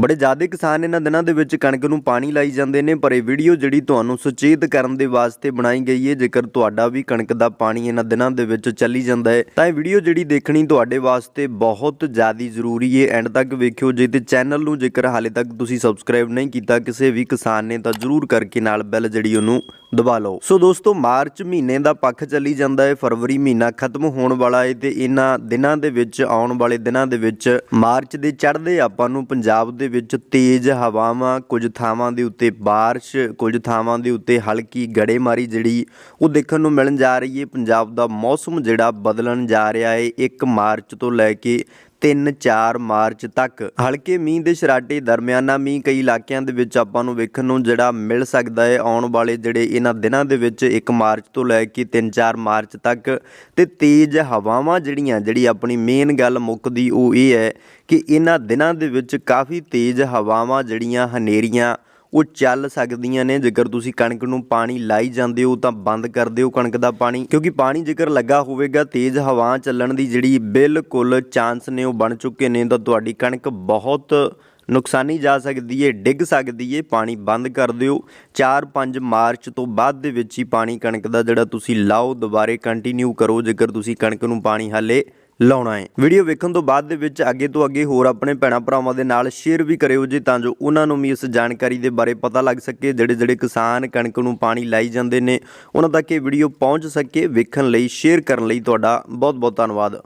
ਬੜੇ ਜ਼ਿਆਦਾ ਕਿਸਾਨ ਇਹਨਾਂ ਦਿਨਾਂ ਦੇ ਵਿੱਚ ਕਣਕ ਨੂੰ ਪਾਣੀ ਲਾਈ ਜਾਂਦੇ ਨੇ, ਪਰ ਇਹ ਵੀਡੀਓ ਜਿਹੜੀ ਤੁਹਾਨੂੰ ਸੁਚੇਤ ਕਰਨ ਦੇ ਵਾਸਤੇ ਬਣਾਈ ਗਈ ਹੈ, ਜੇਕਰ ਤੁਹਾਡਾ ਵੀ ਕਣਕ ਦਾ ਪਾਣੀ ਇਹਨਾਂ ਦਿਨਾਂ ਦੇ ਵਿੱਚ ਚੱਲੀ ਜਾਂਦਾ ਹੈ, ਤਾਂ ਇਹ ਵੀਡੀਓ ਜਿਹੜੀ ਦੇਖਣੀ ਤੁਹਾਡੇ ਵਾਸਤੇ ਬਹੁਤ ਜ਼ਿਆਦਾ ਜ਼ਰੂਰੀ ਹੈ। ਐਂਡ ਤੱਕ ਵੇਖਿਓ, ਜੇ ਤੇ ਚੈਨਲ ਨੂੰ ਜੇਕਰ ਹਾਲੇ ਤੱਕ ਤੁਸੀਂ ਸਬਸਕ੍ਰਾਈਬ ਨਹੀਂ ਕੀਤਾ, ਕਿਸੇ ਵੀ ਕਿਸਾਨ ਨੇ ਤਾਂ ਜ਼ਰੂਰ ਕਰਕੇ ਨਾਲ ਬੈਲ ਜਿਹੜੀ ਉਹਨੂੰ ਦਬਾ ਲਓ ਸੋ ਦੋਸਤੋ ਮਾਰਚ ਮਹੀਨੇ ਦਾ ਪੱਖ ਚੱਲੀ ਜਾਂਦਾ ਹੈ ਫਰਵਰੀ ਮਹੀਨਾ ਖਤਮ ਹੋਣ ਵਾਲਾ ਹੈ ਤੇ ਇਹਨਾਂ ਦਿਨਾਂ ਦੇ ਵਿੱਚ ਆਉਣ ਵਾਲੇ ਦਿਨਾਂ ਦੇ ਵਿੱਚ ਮਾਰਚ ਦੇ ਚੜ੍ਹਦੇ ਆਪਾਂ ਨੂੰ ਪੰਜਾਬ ਦੇ ਵਿੱਚ ਤੇਜ਼ ਹਵਾਵਾਂ ਕੁਝ ਥਾਵਾਂ ਦੇ ਉੱਤੇ بارش ਕੁਝ ਥਾਵਾਂ ਦੇ ਉੱਤੇ ਹਲਕੀ ਗੜੇਮਾਰੀ ਜਿਹੜੀ ਉਹ ਦੇਖਣ ਨੂੰ ਮਿਲਣ ਜਾ ਰਹੀ ਹੈ ਪੰਜਾਬ ਦਾ ਮੌਸਮ ਜਿਹੜਾ ਬਦਲਣ ਜਾ ਰਿਹਾ ਹੈ 1 ਮਾਰਚ ਤੋਂ ਲੈ ਕੇ 3-4 ਮਾਰਚ ਤੱਕ। ਹਲਕੇ ਮੀਂਹ ਦੇ ਸ਼ਰਾਟੇ ਦਰਮਿਆਨਾ ਮੀਂਹ ਕਈ ਇਲਾਕਿਆਂ ਦੇ ਵਿੱਚ ਆਪਾਂ ਨੂੰ ਵੇਖਣ ਨੂੰ ਜਿਹੜਾ ਮਿਲ ਸਕਦਾ ਹੈ। ਆਉਣ ਵਾਲੇ ਜਿਹੜੇ ਇਹਨਾਂ ਦਿਨਾਂ ਦੇ ਵਿੱਚ 1 ਮਾਰਚ ਤੋਂ ਲੈ ਕੇ 3-4 ਮਾਰਚ ਤੱਕ ਤੇ ਤੇਜ਼ ਹਵਾਵਾਂ ਜਿਹੜੀਆਂ, ਜਿਹੜੀ ਆਪਣੀ ਮੇਨ ਗੱਲ ਮੁੱਕਦੀ ਉਹ ਇਹ ਹੈ ਕਿ ਇਹਨਾਂ ਦਿਨਾਂ ਦੇ ਵਿੱਚ ਕਾਫੀ ਤੇਜ਼ ਹਵਾਵਾਂ ਜਿਹੜੀਆਂ ਹਨੇਰੀਆਂ ਉਹ ਚੱਲ ਸਕਦੀਆਂ ਨੇ। ਜੇਕਰ ਤੁਸੀਂ ਕਣਕ ਨੂੰ ਪਾਣੀ ਲਾਈ ਜਾਂਦੇ ਹੋ ਤਾਂ ਬੰਦ ਕਰ ਦਿਓ ਕਣਕ ਦਾ ਪਾਣੀ। ਕਿਉਂਕਿ ਪਾਣੀ ਜੇਕਰ ਲੱਗਾ ਹੋਵੇਗਾ, ਤੇਜ਼ ਹਵਾ ਚੱਲਣ ਦੀ ਜਿਹੜੀ ਬਿਲਕੁਲ ਚਾਂਸ ਨੇ ਉਹ ਬਣ ਚੁੱਕੇ ਨੇ, ਤਾਂ ਤੁਹਾਡੀ ਕਣਕ ਬਹੁਤ ਨੁਕਸਾਨੀ ਜਾ ਸਕਦੀ ਏ, ਡਿੱਗ ਸਕਦੀ ਏ। ਪਾਣੀ ਬੰਦ ਕਰ ਦਿਓ। 4-5 ਮਾਰਚ ਤੋਂ ਬਾਅਦ ਦੇ ਵਿੱਚ ਹੀ ਪਾਣੀ ਕਣਕ ਦਾ ਜਿਹੜਾ ਤੁਸੀਂ ਲਾਓ, ਦੁਬਾਰੇ ਕੰਟੀਨਿਊ ਕਰੋ। ਜੇਕਰ ਤੁਸੀਂ ਕਣਕ ਨੂੰ ਪਾਣੀ ਹਾਲੇ ਲਾਉਣਾ ਹੈ। ਵੀਡੀਓ ਵੇਖਣ ਤੋਂ ਬਾਅਦ ਦੇ ਵਿੱਚ ਅੱਗੇ ਤੋਂ ਅੱਗੇ ਹੋਰ ਆਪਣੇ ਭੈਣਾ ਭਰਾਵਾਂ ਦੇ ਨਾਲ ਸ਼ੇਅਰ ਵੀ ਕਰਿਓ ਜੀ, ਤਾਂ ਜੋ ਉਹਨਾਂ ਨੂੰ ਵੀ ਇਸ ਜਾਣਕਾਰੀ ਦੇ ਬਾਰੇ ਪਤਾ ਲੱਗ ਸਕੇ, ਜਿਹੜੇ ਜਿਹੜੇ ਕਿਸਾਨ ਕਣਕ ਨੂੰ ਪਾਣੀ ਲਾਈ ਜਾਂਦੇ ਨੇ, ਉਹਨਾਂ ਤੱਕ ਇਹ ਵੀਡੀਓ ਪਹੁੰਚ ਸਕੇ ਵੇਖਣ ਲਈ ਸ਼ੇਅਰ ਕਰਨ ਲਈ। ਤੁਹਾਡਾ ਬਹੁਤ ਬਹੁਤ ਧੰਨਵਾਦ।